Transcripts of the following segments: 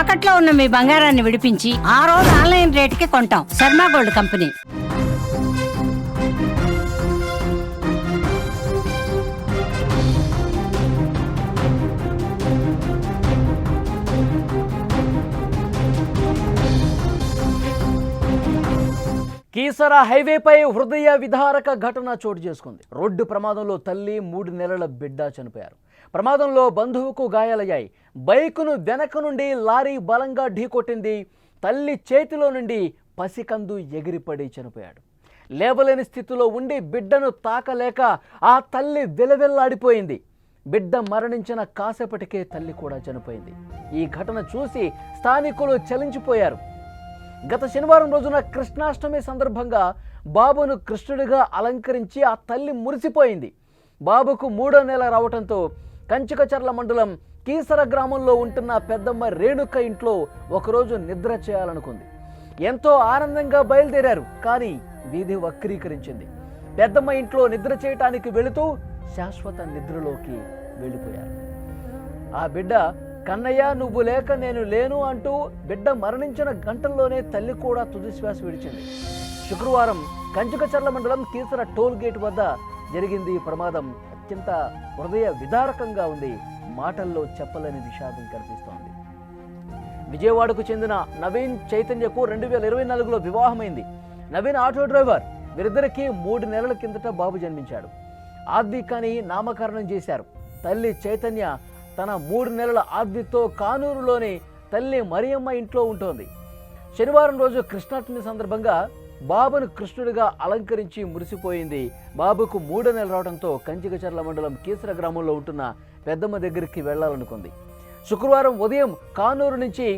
తాకట్లో ఉన్న మీ బంగారాన్ని విడిపించి ఆ రోజు ఆన్లైన్ రేటుకి కొంటాం. Sharma gold company. కీసర హైవేపై హృదయ విధారక ఘటన చోటు చేసుకుంది. రోడ్డు ప్రమాదంలో తల్లి మూడు నెలల బిడ్డ చనిపోయారు. ప్రమాదంలో బంధువుకు గాయాలయ్యాయి. బైకును వెనక నుండి లారీ బలంగా ఢీకొట్టింది. తల్లి చేతిలో నుండి పసికందు ఎగిరిపడి చనిపోయాడు. లేవలేని స్థితిలో ఉండి బిడ్డను తాకలేక ఆ తల్లి విలవిల్లాడిపోయింది. బిడ్డ మరణించిన కాసేపటికే తల్లి కూడా చనిపోయింది. ఈ ఘటన చూసి స్థానికులు చలించిపోయారు. గత శనివారం రోజున కృష్ణాష్టమి సందర్భంగా బాబును కృష్ణుడిగా అలంకరించి ఆ తల్లి మురిసిపోయింది. బాబుకు మూడో నెల రావటంతో కంచికచర్ల మండలం కీసర గ్రామంలో ఉంటున్న పెద్దమ్మ రేణుక ఇంట్లో ఒకరోజు నిద్ర చేయాలనుకుంది. ఎంతో ఆనందంగా బయలుదేరారు కానీ వీధి వక్రీకరించింది. పెద్దమ్మ ఇంట్లో నిద్ర చేయటానికి వెళుతూ శాశ్వత నిద్రలోకి వెళ్ళిపోయారు. ఆ బిడ్డ కన్నయ్య నువ్వు లేక నేను లేను అంటూ బిడ్డ మరణించిన గంటల్లోనే తల్లి కూడా తుదిశ్వాస విడిచింది. శుక్రవారం కంచుకచర్ల మండలం కీసర టోల్ గేట్ వద్ద జరిగింది ఈ ప్రమాదం. అత్యంత హృదయ విదారకంగా ఉంది. మాటల్లో చెప్పలేని విషాదం కనిపిస్తోంది. విజయవాడకు చెందిన నవీన్ చైతన్యకు రెండు వేల ఇరవై నాలుగులో వివాహమైంది. Naveen auto driver. వీరిద్దరికీ మూడు నెలల కిందట బాబు జన్మించాడు. ఆద్విక్ నామకరణం చేశారు. తల్లి చైతన్య తన మూడు నెలల ఆద్వితో కానూరులోని తల్లి మరియమ్మ ఇంట్లో ఉంటోంది. శనివారం రోజు కృష్ణాష్టమి సందర్భంగా బాబును కృష్ణుడిగా అలంకరించి మురిసిపోయింది. బాబుకు మూడో నెల రావడంతో కంచికచర్ల మండలం కీసర గ్రామంలో ఉంటున్న పెద్దమ్మ దగ్గరికి వెళ్ళాలనుకుంది శుక్రవారం ఉదయం కానూరు నుంచి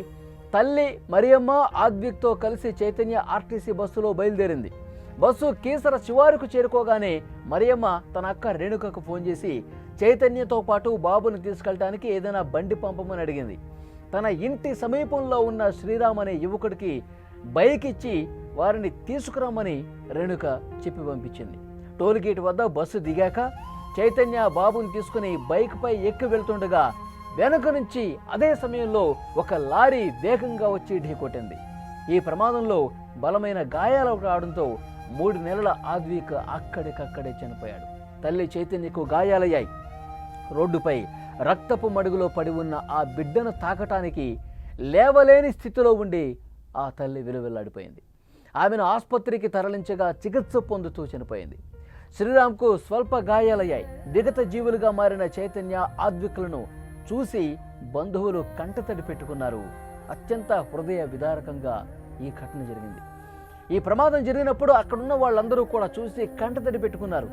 తల్లి మరియమ్మ ఆద్విక్తో కలిసి చైతన్య ఆర్టీసీ బస్సులో బయలుదేరింది. బస్సు కీసర శివారుకు చేరుకోగానే మరియమ్మ తన అక్క రేణుకకు ఫోన్ చేసి చైతన్యతో పాటు బాబును తీసుకెళ్ళటానికి ఏదైనా బండి పంపమని అడిగింది. తన ఇంటి సమీపంలో ఉన్న శ్రీరామ్ అనే యువకుడికి బైక్ ఇచ్చి వారిని తీసుకురమ్మని రేణుక చెప్పి పంపించింది. టోల్ గేట్ వద్ద బస్సు దిగాక చైతన్య బాబుని తీసుకుని బైక్పై ఎక్కి వెళ్తుండగా వెనుక నుంచి అదే సమయంలో ఒక లారీ వేగంగా వచ్చి ఢీకొట్టింది. ఈ ప్రమాదంలో బలమైన గాయాలు రావడంతో మూడు నెలల ఆద్విక్ అక్కడికక్కడే చనిపోయాడు. తల్లి చైతన్యకు గాయాలయ్యాయి. రోడ్డుపై రక్తపు మడుగులో పడి ఉన్న ఆ బిడ్డను తాకటానికి లేవలేని స్థితిలో ఉండి ఆ తల్లి విలువెల్లాడిపోయింది. ఆమెను ఆసుపత్రికి తరలించగా చికిత్స పొందుతూ చనిపోయింది. శ్రీరామ్కు స్వల్ప గాయాలయ్యాయి. దిగత జీవులుగా మారిన చైతన్య ఆద్వికులను చూసి బంధువులు కంటతడి పెట్టుకున్నారు. అత్యంత హృదయ విదారకంగా ఈ ఘటన జరిగింది. ఈ ప్రమాదం జరిగినప్పుడు అక్కడున్న వాళ్ళందరూ కూడా చూసి కంటతడి పెట్టుకున్నారు.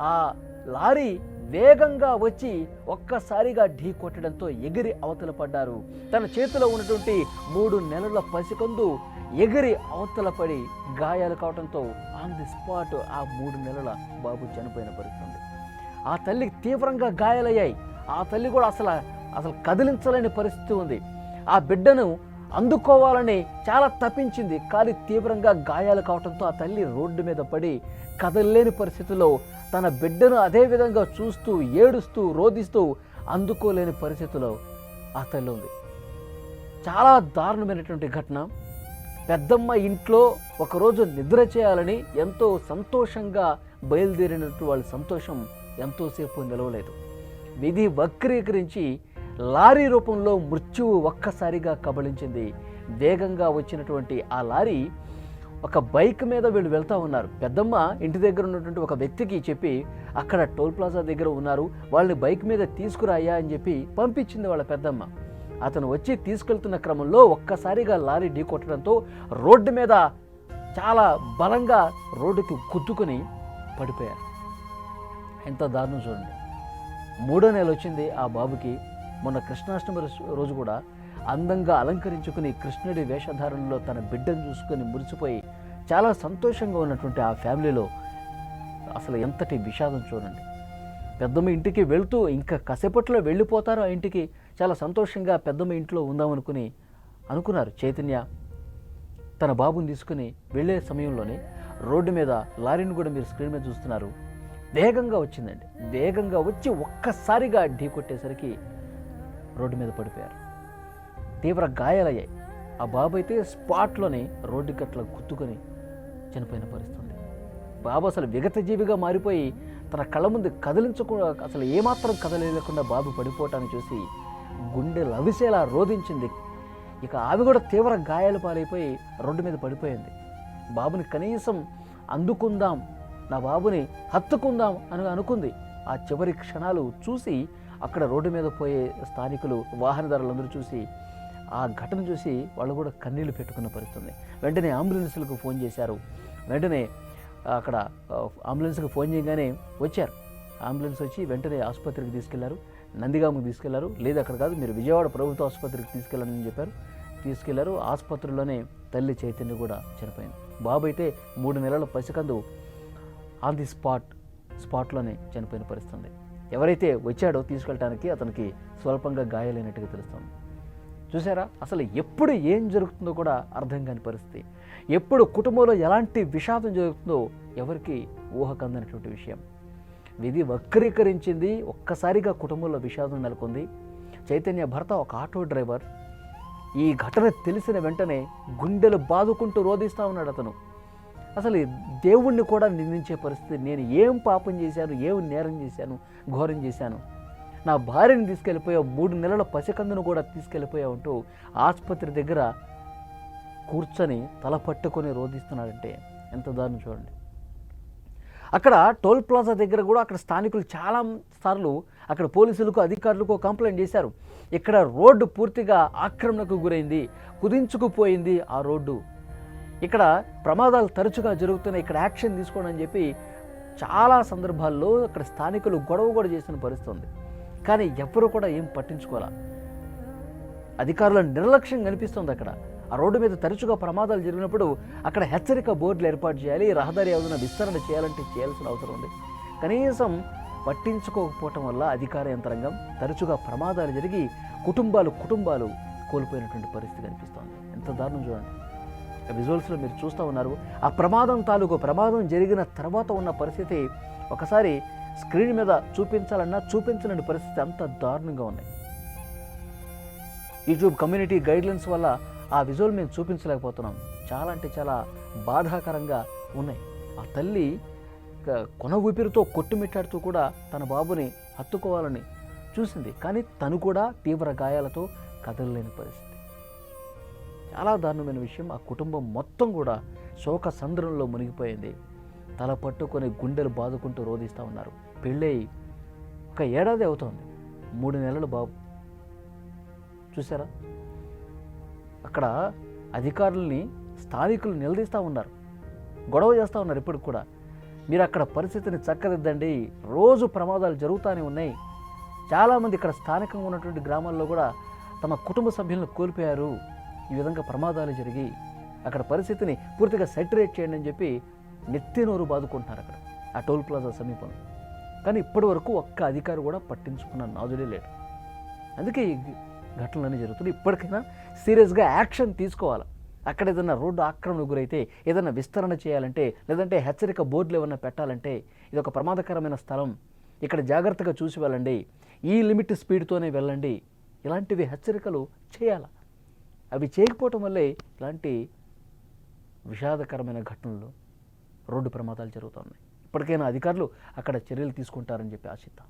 ఆ లారీ వేగంగా వచ్చి ఒక్కసారిగా ఢీ కొట్టడంతో ఎగిరి అవతల పడ్డారు. తన చేతిలో ఉన్నటువంటి మూడు నెలల పసికందు ఎగిరి అవతల పడి గాయాలు కావడంతో ఆన్ ది స్పాట్ ఆ మూడు నెలల బాబు చనిపోయిన పరిస్థితి ఉంది. ఆ తల్లికి తీవ్రంగా గాయాలయ్యాయి. ఆ తల్లి కూడా అసలు అసలు కదిలించలేని పరిస్థితి ఉంది. ఆ బిడ్డను అందుకోవాలని చాలా తప్పించింది కానీ తీవ్రంగా గాయాలు కావడంతో ఆ తల్లి రోడ్డు మీద పడి కదలలేని పరిస్థితిలో తన బిడ్డను అదే విధంగా చూస్తూ ఏడుస్తూ రోధిస్తూ అందుకోలేని పరిస్థితిలో ఆ తల్లి ఉంది. చాలా దారుణమైనటువంటి ఘటన. పెద్దమ్మ ఇంట్లో ఒకరోజు నిద్ర చేయాలని ఎంతో సంతోషంగా బయలుదేరినట్టు వాళ్ళ సంతోషం ఎంతోసేపు నిలవలేదు. విధి వక్రీకరించి లారీ రూపంలో మృత్యువు ఒక్కసారిగా కబళించింది. వేగంగా వచ్చినటువంటి ఆ లారీ ఒక బైక్ మీద వీళ్ళు వెళ్తూ ఉన్నారు. పెద్దమ్మ ఇంటి దగ్గర ఉన్నటువంటి ఒక వ్యక్తికి చెప్పి అక్కడ టోల్ ప్లాజా దగ్గర ఉన్నారు. వాళ్ళని బైక్ మీద తీసుకురాయా అని చెప్పి పంపించింది వాళ్ళ పెద్దమ్మ. అతను వచ్చి తీసుకెళ్తున్న క్రమంలో ఒక్కసారిగా లారీ ఢీ కొట్టడంతో రోడ్డు మీద చాలా బలంగా రోడ్డుకి గుద్దుకొని పడిపోయారు. ఎంత దారుణం చూడండి. మూడో నెల వచ్చింది ఆ బాబుకి. మొన్న కృష్ణాష్టమి రోజు కూడా అందంగా అలంకరించుకుని కృష్ణుడి వేషధారణలో తన బిడ్డను చూసుకొని మురిసిపోయి చాలా సంతోషంగా ఉన్నటువంటి ఆ ఫ్యామిలీలో అసలు ఎంతటి విషాదం చూడండి. పెద్దమ్మ ఇంటికి వెళ్తూ ఇంకా కసేపట్లో వెళ్ళిపోతారు ఆ ఇంటికి. చాలా సంతోషంగా పెద్దమ్మ ఇంట్లో ఉందామనుకుని అనుకున్నారు చైతన్య. తన బాబుని తీసుకుని వెళ్ళే సమయంలోనే రోడ్డు మీద లారీని కూడా మీరు స్క్రీన్ మీద చూస్తున్నారు. వేగంగా వచ్చిందండి. వేగంగా వచ్చి ఒక్కసారిగా ఢీ కొట్టేసరికి రోడ్డు మీద పడిపోయారు. తీవ్ర గాయాలయ్యాయి. ఆ బాబు అయితే స్పాట్లోనే రోడ్డు గట్ల గుద్దుకొని చనిపోయిన పరిస్థితి బాబు అసలు విగత జీవిగా మారిపోయి తన కళ్ళ ముందు కదిలించకుండా అసలు ఏమాత్రం కదలేకుండా బాబు పడిపోవటాన్ని చూసి గుండె లవిసేలా రోధించింది. ఇక ఆమె కూడా తీవ్ర గాయాలు పాలైపోయి రోడ్డు మీద పడిపోయింది. బాబుని కనీసం అందుకుందాం నా బాబుని హత్తుకుందాం అని అనుకుంది. ఆ చివరి క్షణాలు చూసి అక్కడ రోడ్డు మీద పోయే స్థానికులు వాహనదారులందరూ చూసి ఆ ఘటన చూసి వాళ్ళు కూడా కన్నీళ్ళు పెట్టుకున్న పరిస్థితుంది. వెంటనే అంబులెన్స్లకు ఫోన్ చేశారు. వెంటనే అక్కడ అంబులెన్స్కి ఫోన్ చేయగానే వచ్చారు. అంబులెన్స్ వచ్చి వెంటనే ఆసుపత్రికి తీసుకెళ్ళారు. నందిగామకు తీసుకెళ్ళారు. లేదు అక్కడ కాదు మీరు విజయవాడ ప్రభుత్వ ఆసుపత్రికి తీసుకెళ్ళాలని చెప్పారు. తీసుకెళ్ళారు. ఆసుపత్రిలోనే తల్లి చైతన్య కూడా చనిపోయింది. బాబు అయితే మూడు నెలల పసికందు ఆన్ ది స్పాట్ స్పాట్లోనే చనిపోయిన పరిస్థితుంది ఎవరైతే వచ్చాడో తీసుకెళ్ళటానికి అతనికి స్వల్పంగా గాయాలైనట్టుగా తెలుస్తుంది. చూసారా? అసలు ఎప్పుడు ఏం జరుగుతుందో కూడా అర్థం కాని పరిస్థితి. ఎప్పుడు కుటుంబంలో ఎలాంటి విషాదం జరుగుతుందో ఎవరికి ఊహకందనటువంటి విషయం. విధి వక్రీకరించింది ఒక్కసారిగా కుటుంబంలో విషాదం నెలకొంది. చైతన్య భర్త ఒక ఆటో డ్రైవర్. ఈ ఘటన తెలిసిన వెంటనే గుండెలు బాదుకుంటూ రోధిస్తూ ఉన్నాడు అతను. అసలు దేవుణ్ణి కూడా నిందించే పరిస్థితి. నేను ఏం పాపం చేశాను ఏం నేరం చేశాను ఘోరం చేశాను? నా భార్యని తీసుకెళ్ళిపోయావు మూడు నెలల పసికందును కూడా తీసుకెళ్ళిపోయావు అంటూ ఆసుపత్రి దగ్గర కూర్చొని తల పట్టుకొని రోధిస్తున్నాడంటే ఎంత దారుణం చూడండి. అక్కడ టోల్ ప్లాజా దగ్గర కూడా అక్కడ స్థానికులు చాలా సార్లు అక్కడ పోలీసులకు అధికారులకు కంప్లైంట్ చేశారు. ఇక్కడ రోడ్డు పూర్తిగా ఆక్రమణకు గురైంది కుదించుకుపోయింది ఆ రోడ్డు. ఇక్కడ ప్రమాదాలు తరచుగా జరుగుతున్నాయి ఇక్కడ యాక్షన్ తీసుకోండి అని చెప్పి చాలా సందర్భాల్లో అక్కడ స్థానికులు గొడవ కూడా చేసిన పరిస్థితి ఉంది. కానీ ఎవరు కూడా ఏం పట్టించుకోవాలా? అధికారుల నిర్లక్ష్యం కనిపిస్తుంది అక్కడ. ఆ రోడ్డు మీద తరచుగా ప్రమాదాలు జరిగినప్పుడు అక్కడ హెచ్చరిక బోర్డులు ఏర్పాటు చేయాలి రహదారి ఏదైనా విస్తరణ చేయాలంటే చేయాల్సిన అవసరం ఉంది. కనీసం పట్టించుకోకపోవటం వల్ల అధికార యంత్రాంగం తరచుగా ప్రమాదాలు జరిగి కుటుంబాలు కుటుంబాలు కోల్పోయినటువంటి పరిస్థితి కనిపిస్తోంది. ఎంత దారుణం చూడండి. ఆ విజువల్స్లో మీరు చూస్తూ ఉన్నారు. ఆ ప్రమాదం తాలూకు ప్రమాదం జరిగిన తర్వాత ఉన్న పరిస్థితి ఒకసారి స్క్రీన్ మీద చూపించాలన్నా చూపించలేని పరిస్థితి అంత దారుణంగా ఉన్నాయి. యూట్యూబ్ కమ్యూనిటీ గైడ్లైన్స్ వల్ల ఆ విజువల్ మేము చూపించలేకపోతున్నాం. చాలా అంటే చాలా బాధాకరంగా ఉన్నాయి. ఆ తల్లి కొన ఊపిరితో కొట్టుమిట్టాడుతూ కూడా తన బాబుని హత్తుకోవాలని చూసింది. కానీ తను కూడా తీవ్ర గాయాలతో కదలలేని పరిస్థితి. చాలా దారుణమైన విషయం. ఆ కుటుంబం మొత్తం కూడా శోక సంద్రంలో మునిగిపోయింది. తల పట్టుకొని గుండెలు బాదుకుంటూ రోధిస్తూ ఉన్నారు. పెళ్ళై ఒక ఏడాది అవుతోంది. మూడు నెలలు బాబు. చూసారా అక్కడ అధికారుల్ని స్థానికులు నిలదీస్తూ ఉన్నారు. గొడవ చేస్తూ ఉన్నారు ఇప్పటికి కూడా. మీరు అక్కడ పరిస్థితిని చక్కదిద్దండి. రోజు ప్రమాదాలు జరుగుతూనే ఉన్నాయి. చాలామంది ఇక్కడ స్థానికంగా ఉన్నటువంటి గ్రామాల్లో కూడా తమ కుటుంబ సభ్యులను కోల్పోయారు. ఈ విధంగా ప్రమాదాలు జరిగి అక్కడ పరిస్థితిని పూర్తిగా సెటరేట్ చేయండి అని చెప్పి నెత్తినోరు బాదుకుంటున్నారు అక్కడ ఆ టోల్ ప్లాజా సమీపంలో. కానీ ఇప్పటి వరకు ఒక్క అధికారి కూడా పట్టించుకున్న నాదుడే లేడు. అందుకే ఈ ఘటనలన్నీ జరుగుతున్నాయి. ఇప్పటికైనా సీరియస్గా యాక్షన్ తీసుకోవాలి. అక్కడ ఏదైనా రోడ్డు ఆక్రమణ గురైతే ఏదైనా విస్తరణ చేయాలంటే లేదంటే హెచ్చరిక బోర్డులు ఏమైనా పెట్టాలంటే ఇది ఒక ప్రమాదకరమైన స్థలం. ఇక్కడ జాగ్రత్తగా చూసి వెళ్ళండి. ఈ లిమిట్ స్పీడ్తోనే వెళ్ళండి. ఇలాంటివి హెచ్చరికలు చేయాలి? అవి చేయకపోవటం వల్లే ఇలాంటి విషాదకరమైన ఘటనలు రోడ్డు ప్రమాదాలు జరుగుతున్నాయి. ఇప్పటికైనా అధికారులు అక్కడ చర్యలు తీసుకుంటారని చెప్పి ఆశిద్దాం.